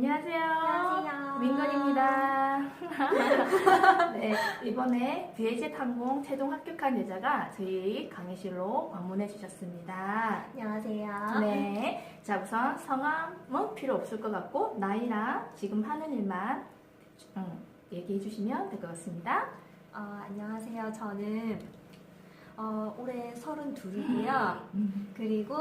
안녕하세요. 안녕하세요. 민건입니다. 네, 이번에 비에젯 항공 최종 합격한 여자가 저희 강의실로 방문해 주셨습니다. 안녕하세요. 네, 자 우선 성함은 필요 없을 것 같고 나이랑 지금 하는 일만 음, 얘기해 주시면 될 것 같습니다. 어, 안녕하세요. 저는 어, 올해 32이고요. 음, 그리고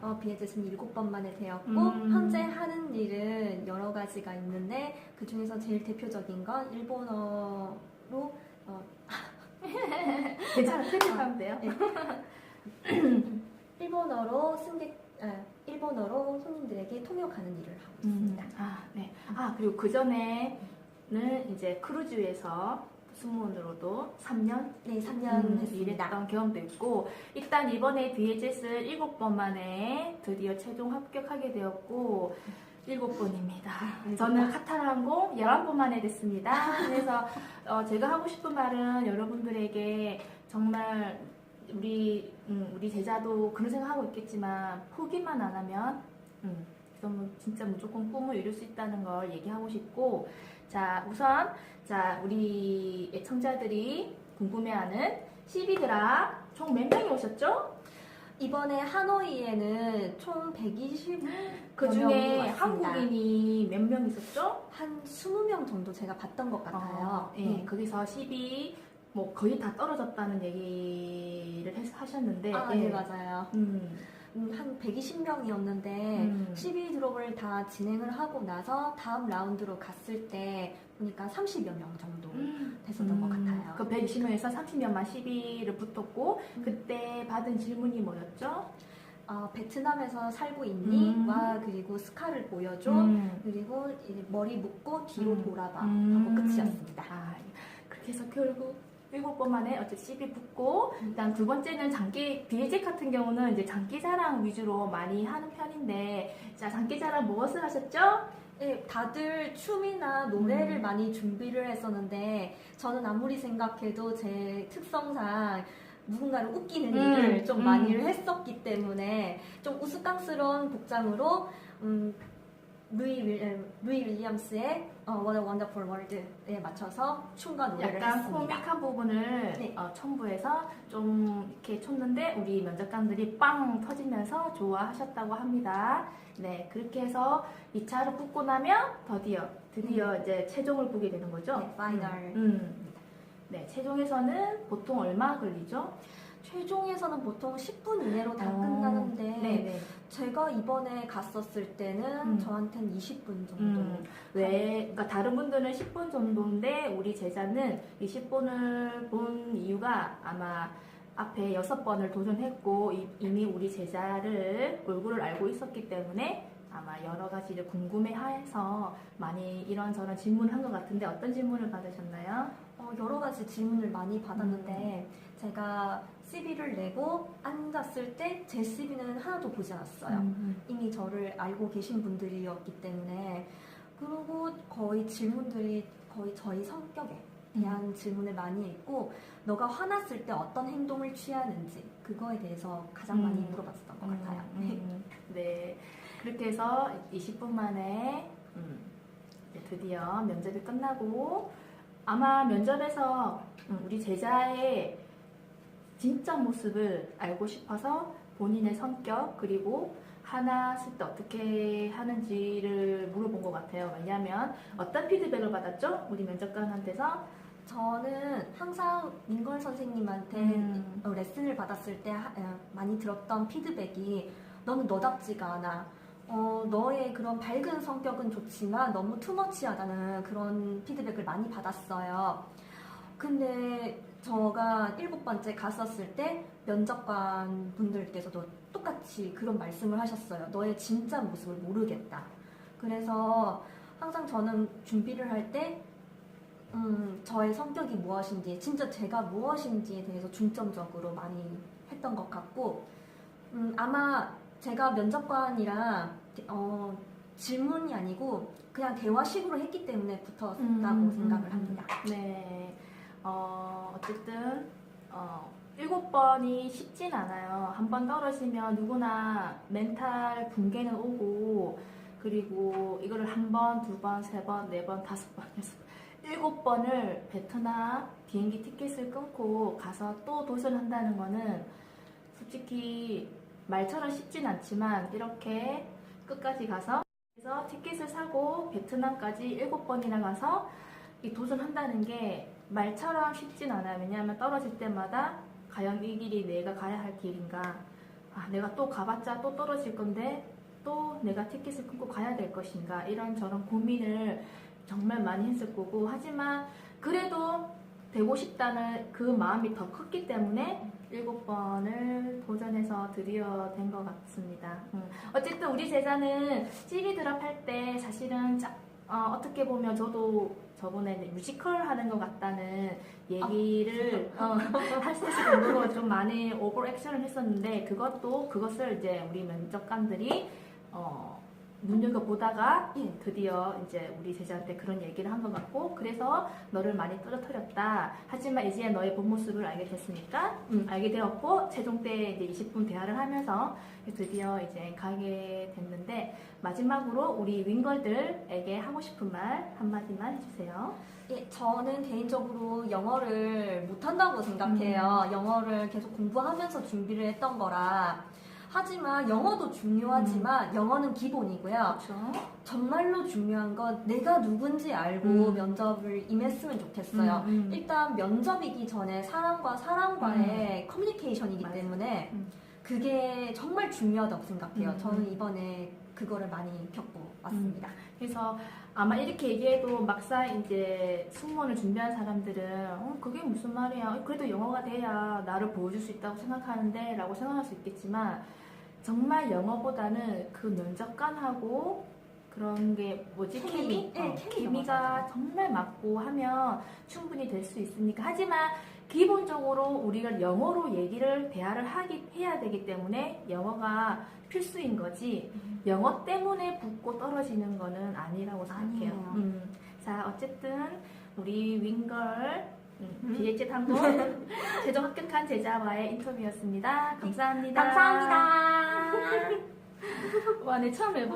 어, 비에젯은 7번 만에 되었고 음. 현재 하는 일은 여러 가지가 있는데 그 중에서 제일 대표적인 건 일본어로 어, 괜찮아, 편집하면 돼요. 일본어로 승객 아, 일본어로 손님들에게 통역하는 일을 하고 음, 있습니다. 아, 네. 아, 그리고 그 전에는 이제 크루즈에서 승무원으로도 3년 네, 3년 음, 했습니다. 일했던 경험도 있고 일단 이번에 비에젯을 7번 만에 드디어 최종 합격하게 되었고 7번입니다. 일곱 저는 번. 카타르항공 11번 만에 됐습니다. 그래서 어, 제가 하고 싶은 말은 여러분들에게 정말 우리 음, 우리 제자도 그런 생각하고 있겠지만 포기만 안 하면 음, 그러면 진짜 무조건 꿈을 이룰 수 있다는 걸 얘기하고 싶고 자 우선 자 우리 애청자들이 궁금해하는 시비드라 총 몇 명이 오셨죠? 이번에 하노이에는 총 120, 그몇 중에. 한국인이 몇 명 있었죠? 한 20명 정도 제가 봤던 것 같아요. 어, 예, 네. 거기서 10이 뭐 거의 다 떨어졌다는 얘기를 했- 하셨는데 아, 예. 네, 맞아요. 음, 음, 한 120명이었는데 음. 12 드롭을 다 진행을 하고 나서 다음 라운드로 갔을 때 보니까 30여 명 정도 됐었던 것 같아요. 그 120명에서 30명만 10위를 붙었고 음. 그때 받은 질문이 뭐였죠? 어, 베트남에서 살고 있니? 음. 와 그리고 스카를 보여줘. 음. 그리고 머리 묶고 뒤로 음. 돌아봐 음. 하고 끝이었습니다. 아, 그렇게 해서 결국 일곱 번 만에 어쨌든 10위 붙고 일단 두 번째는 장기 비에젝 같은 경우는 이제 장기 자랑 위주로 많이 하는 편인데 자 장기 자랑 무엇을 하셨죠? 네, 다들 춤이나 노래를 음. 많이 준비를 했었는데 저는 아무리 생각해도 제 특성상 누군가를 웃기는 음, 일을 좀 음. 많이 했었기 때문에 좀 우스꽝스러운 복장으로 음, 루이, 윌, 루이 윌리엄스의 어, What a Wonderful World에 맞춰서 춤과 노래를 약간 했습니다. 코믹한 부분을 네. 어, 첨부해서 좀 이렇게 쳤는데 우리 면접관들이 빵 터지면서 좋아하셨다고 합니다. 네, 그렇게 해서 2차를 붙고 나면 드디어 드디어 이제 최종을 보게 되는 거죠. 네, 파이널. 음. 네, 최종에서는 보통 얼마 걸리죠? 최종에서는 보통 10분 이내로 다 어, 끝나는데 네, 네. 제가 이번에 갔었을 때는 음. 저한테는 20분 정도 음, 왜, 그러니까 다른 분들은 10분 정도인데 우리 제자는 이 10분을 본 이유가 아마 앞에 6번을 도전했고 이- 이미 우리 제자를 얼굴을 알고 있었기 때문에 아마 여러 가지를 궁금해해서 많이 이런저런 질문을 한 것 같은데 어떤 질문을 받으셨나요? 어, 여러 가지 질문을 많이 받았는데 제가 CV를 내고 앉았을 때 제 CV는 하나도 보지 않았어요. 음, 이미 저를 알고 계신 분들이었기 때문에 그리고 거의 질문들이 거의 저희 성격에 대한 질문을 많이 했고 너가 화났을 때 어떤 행동을 취하는지 그거에 대해서 가장 많이 음. 물어봤었던 것 음, 같아요. 음, 네. 그렇게 해서 20분 만에 음, 드디어 면접이 끝나고 아마 면접에서 음, 우리 제자의 진짜 모습을 알고 싶어서 본인의 성격 그리고 하나 쓸 때 어떻게 하는지를 물어본 것 같아요. 왜냐하면 어떤 피드백을 받았죠? 우리 면접관한테서 저는 항상 민걸 선생님한테 음. 어, 레슨을 받았을 때 하- 어, 많이 들었던 피드백이 너는 너답지가 않아. 어, 너의 그런 밝은 성격은 좋지만 너무 투머치하다는 그런 피드백을 많이 받았어요. 근데 저가 일곱 번째 갔었을 때 면접관 분들께서도 똑같이 그런 말씀을 하셨어요. 너의 진짜 모습을 모르겠다. 그래서 항상 저는 준비를 할때 음, 저의 성격이 무엇인지, 진짜 제가 무엇인지에 대해서 중점적으로 많이 했던 것 같고, 음, 아마 제가 면접관이랑 어, 질문이 아니고 그냥 대화식으로 했기 때문에 붙었다고 음, 생각을 음, 합니다. 네. 어, 어쨌든, 어, 일곱 번이 쉽진 않아요. 한 번 떨어지면 누구나 멘탈 붕괴는 오고, 그리고 이거를 한 번, 두 번, 세 번, 네 번, 다섯 번, 여섯 번, 일곱 번을 베트남 비행기 티켓을 끊고 가서 또 도전한다는 거는 솔직히 말처럼 쉽진 않지만 이렇게 끝까지 가서 그래서 티켓을 사고 베트남까지 일곱 번이나 가서 이 도전한다는 게 말처럼 쉽진 않아요. 왜냐하면 떨어질 때마다 과연 이 길이 내가 가야 할 길인가? 아, 내가 또 가봤자 또 떨어질 건데 또 내가 티켓을 끊고 가야 될 것인가? 이런 저런 고민을 정말 많이 했을 거고 하지만 그래도 되고 싶다는 그 마음이 더 컸기 때문에 일곱 번을 도전해서 드디어 된 것 같습니다. 음. 어쨌든 우리 제자는 TV 드랍 할 때 사실은 짜- 어, 떻게 보면 저도 저번에 뮤지컬 하는 것 같다는 얘기를 어, 할수 있을 정도로 좀 많이 오버 액션을 했었는데 그것도 그것을 이제 우리 면접관들이 어, 눈여겨 보다가 예. 드디어 이제 우리 제자한테 그런 얘기를 한 것 같고 그래서 너를 많이 떨어뜨렸다. 하지만 이제 너의 본 모습을 알게 됐으니까 음, 알게 되었고 최종 때 이제 20분 대화를 하면서 드디어 이제 가게 됐는데 마지막으로 우리 윙걸들에게 하고 싶은 말 한마디만 해주세요. 예, 저는 개인적으로 영어를 못한다고 생각해요. 영어를 계속 공부하면서 준비를 했던 거라. 하지만 영어도 중요하지만 영어는 기본이고요. 그렇죠. 정말로 중요한 건 내가 누군지 알고 음. 면접을 임했으면 좋겠어요. 음, 음. 일단 면접이기 전에 사람과 사람과의 커뮤니케이션이기 맞아요. 때문에 음. 그게 정말 중요하다고 생각해요. 음. 저는 이번에 그거를 많이 겪고 왔습니다. 그래서 아마 이렇게 얘기해도 막상 이제 승무원을 준비한 사람들은 어, 그게 무슨 말이야. 그래도 영어가 돼야 나를 보여줄 수 있다고 생각하는데 라고 생각할 수 있겠지만 정말 영어보다는 그 면접관하고 그런 게 뭐지? 케미? 케미? 네, 어, 케미가 케미가. 정말 맞고 하면 충분히 될 수 있으니까. 하지만 기본적으로 우리가 영어로 얘기를 대화를 하기 해야 되기 때문에 영어가 필수인 거지. 영어 때문에 붙고 떨어지는 거는 아니라고 생각해요. 음. 자, 어쨌든 우리 윙걸 음, 음. 비에짓 항공 최종 합격한 제자와의 인터뷰였습니다. 감사합니다. 감사합니다. 와, 내 처음 해보